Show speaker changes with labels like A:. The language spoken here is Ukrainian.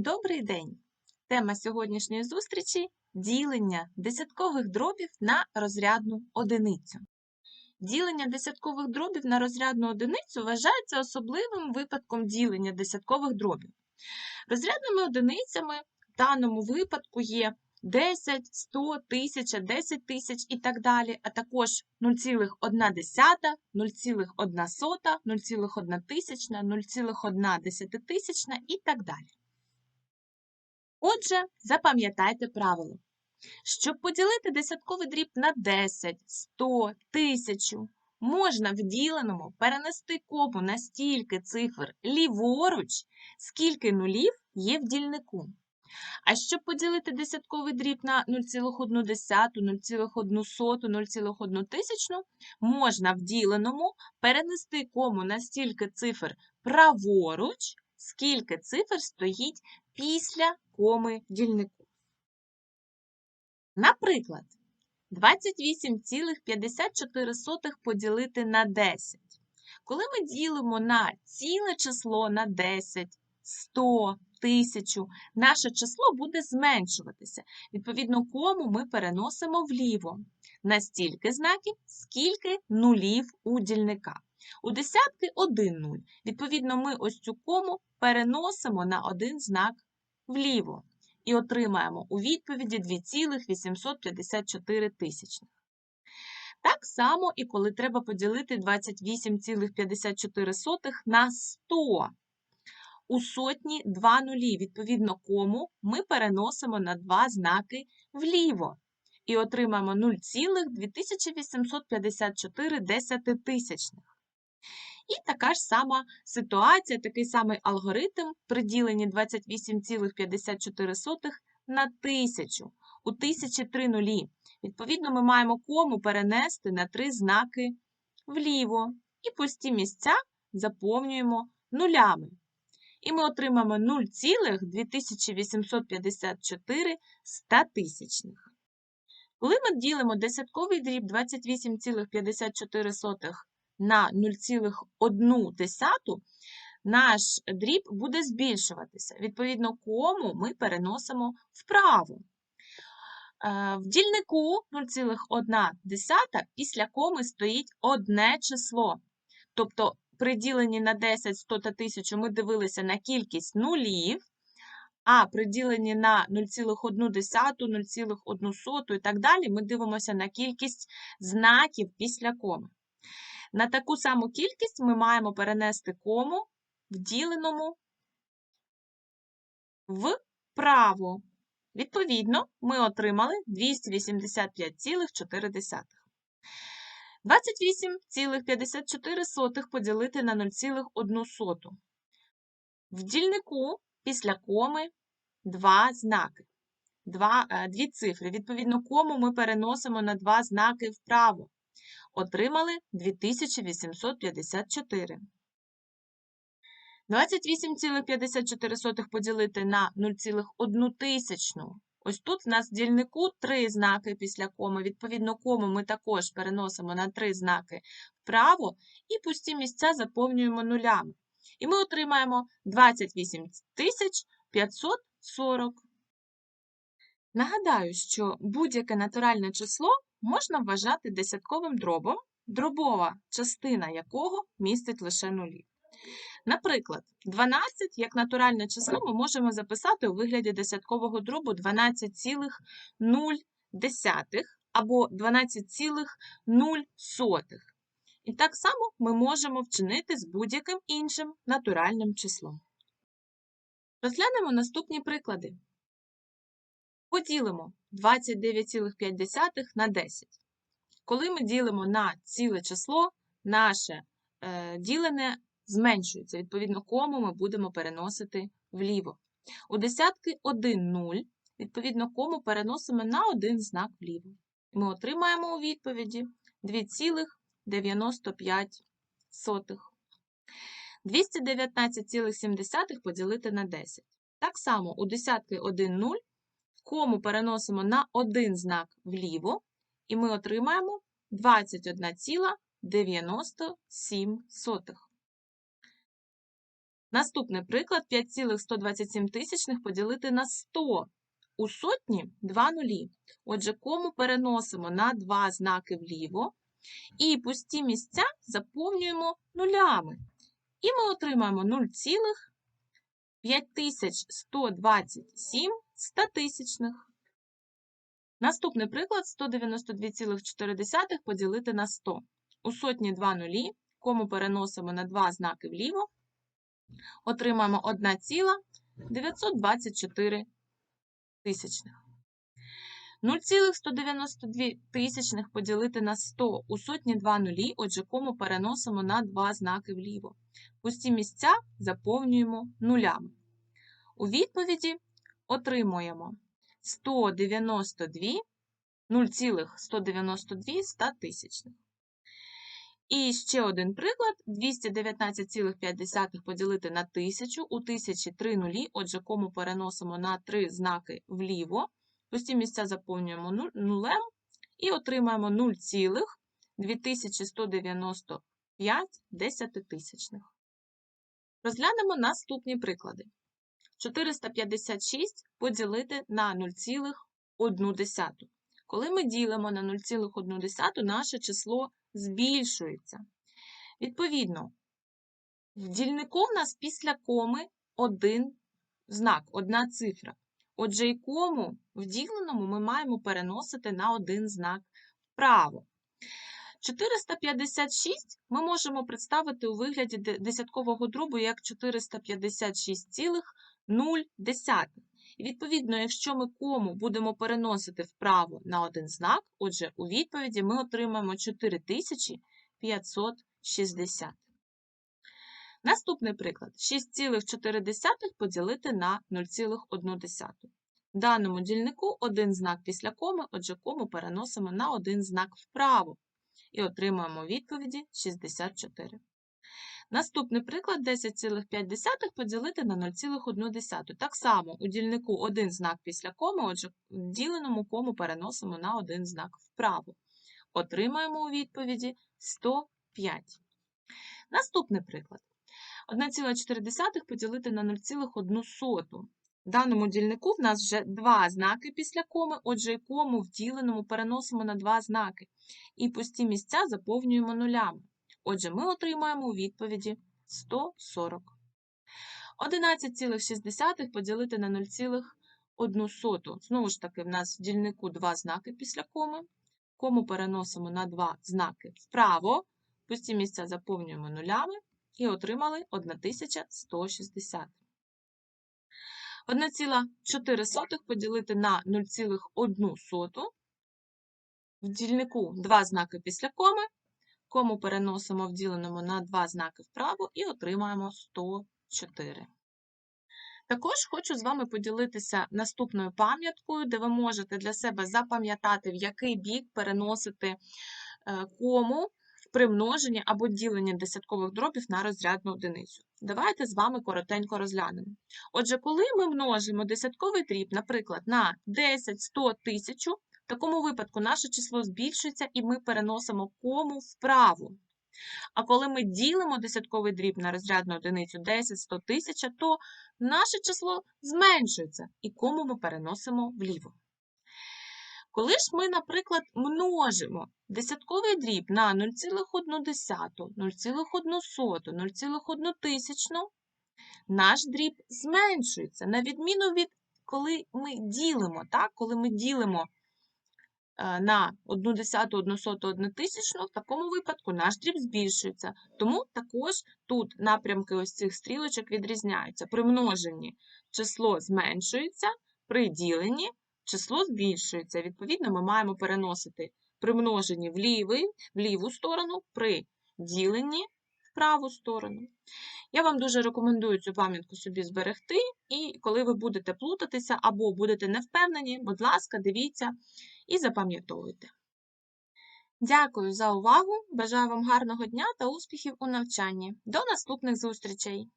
A: Добрий день! Тема сьогоднішньої зустрічі ділення десяткових дробів на розрядну одиницю. Ділення десяткових дробів на розрядну одиницю вважається особливим випадком ділення десяткових дробів. Розрядними одиницями в даному випадку є 10, 100, 1000, 10 тисяч і так далі, а також 0,1, 0,1 сота, 0,1 тисячна, 0,1 десятитисячна і так далі. Отже, запам'ятайте правило. Щоб поділити десятковий дріб на 10, 100, 1000, можна в діленому перенести кому на стільки цифр ліворуч, скільки нулів є в дільнику. А щоб поділити десятковий дріб на 0,1, 0,1, 0,1 тисячну, можна в діленому перенести кому на стільки цифр праворуч, скільки цифр стоїть після коми дільнику. Наприклад, 28,54 поділити на 10. Коли ми ділимо на ціле число на 10, 100, 1000, наше число буде зменшуватися. Відповідно, кому ми переносимо вліво. На стільки знаків, скільки нулів у дільника. У десятки 1 нуль. Відповідно, ми ось цю кому переносимо на один знак вліво і отримаємо у відповіді 2,854 тисячних. Так само і коли треба поділити 28,54 на 100. У сотні 2 нулі, відповідно, кому ми переносимо на два знаки вліво і отримаємо 0,2854 десятитисячних. І така ж сама ситуація, такий самий алгоритм при діленні 28,54 на 1000. У 1003 нулі. Відповідно, ми маємо кому перенести на три знаки вліво. І пусті місця заповнюємо нулями. І ми отримаємо 0,2854 статисячних. Коли ми ділимо десятковий дріб 28,54 на 0,1 наш дріб буде збільшуватися. Відповідно, кому ми переносимо вправо. Е, в дільнику 0,1 після коми стоїть одне число. Тобто, при діленні на 10, 100 та 1000 ми дивилися на кількість нулів, а при діленні на 0,1, 0,1 і так далі ми дивимося на кількість знаків після коми. На таку саму кількість ми маємо перенести кому в діленому вправо. Відповідно, ми отримали 285,4. 28,54 поділити на 0,1. В дільнику після коми два знаки, два, е, дві цифри. Відповідно, кому ми переносимо на два знаки вправо отримали 2854. 28,54 поділити на 0,1 тисячну. Ось тут в нас в дільнику три знаки після коми. Відповідно, кому ми також переносимо на три знаки вправо і пусті місця заповнюємо нулями. І ми отримаємо 28 540. Нагадаю, що будь-яке натуральне число можна вважати десятковим дробом, дробова частина якого містить лише нулі. Наприклад, 12 як натуральне число ми можемо записати у вигляді десяткового дробу 12,0 або 12,0. І так само ми можемо вчинити з будь-яким іншим натуральним числом. Розглянемо наступні приклади. Поділимо 29,5 на 10. Коли ми ділимо на ціле число, наше е, ділене зменшується. Відповідно, кому ми будемо переносити вліво. У десятки 1 0, відповідно, кому переносимо на один знак вліво. Ми отримаємо у відповіді 2,95. 219,7 поділити на 10. Так само у десятки 1 0 кому переносимо на один знак вліво, і ми отримаємо 21,97. Наступний приклад 5,127 тисячних поділити на 100. У сотні два нулі. Отже, кому переносимо на два знаки вліво і пусті місця заповнюємо нулями. І ми отримаємо 0,5127 статисячних. Наступний приклад 192,4 поділити на 100. У сотні два нулі, кому переносимо на два знаки вліво, отримаємо 1,924 тисячних. 0,192 тисячних поділити на 100 у сотні два нулі, отже, кому переносимо на два знаки вліво. Пусті місця заповнюємо нулями. У відповіді отримуємо 192 0,192 статисячних. І ще один приклад: 219,5 поділити на 1000, у 1000 3 нулі, отже, кому переносимо на 3 знаки вліво, пусті місця заповнюємо нулем і отримаємо 0,2195 десятитисячних. Розглянемо наступні приклади. 456 поділити на 0,1. Коли ми ділимо на 0,1, наше число збільшується. Відповідно, в дільнику в нас після коми один знак, одна цифра. Отже, і кому в діленому ми маємо переносити на один знак вправо. 456 ми можемо представити у вигляді десяткового дробу як 456,0. І відповідно, якщо ми кому будемо переносити вправо на один знак, отже, у відповіді ми отримаємо 4560. Наступний приклад: 6,4 поділити на 0,1. В даному дільнику один знак після коми, отже, кому переносимо на один знак вправо. І отримаємо відповіді 64. Наступний приклад 10,5 поділити на 0,1. Так само у дільнику один знак після коми, отже, в діленому кому переносимо на один знак вправо. Отримаємо у відповіді 105. Наступний приклад. 1,4 поділити на 0,1. В даному дільнику в нас вже два знаки після коми, отже, кому в діленому переносимо на два знаки. І пусті місця заповнюємо нулями. Отже, ми отримаємо у відповіді 140. 11,6 поділити на 0,1. Знову ж таки, в нас в дільнику два знаки після коми. Кому переносимо на два знаки вправо, пусті місця заповнюємо нулями і отримали 1160. 1,4 поділити на 0,1. В дільнику два знаки після коми, кому переносимо в діленому на два знаки вправо і отримаємо 104. Також хочу з вами поділитися наступною пам'яткою, де ви можете для себе запам'ятати, в який бік переносити е, кому при множенні або діленні десяткових дробів на розрядну одиницю. Давайте з вами коротенько розглянемо. Отже, коли ми множимо десятковий дріб, наприклад, на 10, 100, 1000, в такому випадку наше число збільшується і ми переносимо кому вправо. А коли ми ділимо десятковий дріб на розрядну одиницю 10, 100, 1000, то наше число зменшується і кому ми переносимо вліво. Коли ж ми, наприклад, множимо десятковий дріб на 0,1, 0,1, 0,1 тисячну, наш дріб зменшується, на відміну від коли ми ділимо, так? коли ми ділимо е, на 1 десяту, 1 соту, 1 тисячну, в такому випадку наш дріб збільшується. Тому також тут напрямки ось цих стрілочок відрізняються. При множенні число зменшується, при діленні число збільшується. Відповідно, ми маємо переносити при множенні в, лівий, в ліву сторону, при діленні в праву сторону. Я вам дуже рекомендую цю пам'ятку собі зберегти, і коли ви будете плутатися або будете невпевнені, будь ласка, дивіться і запам'ятовуйте. Дякую за увагу! Бажаю вам гарного дня та успіхів у навчанні. До наступних зустрічей!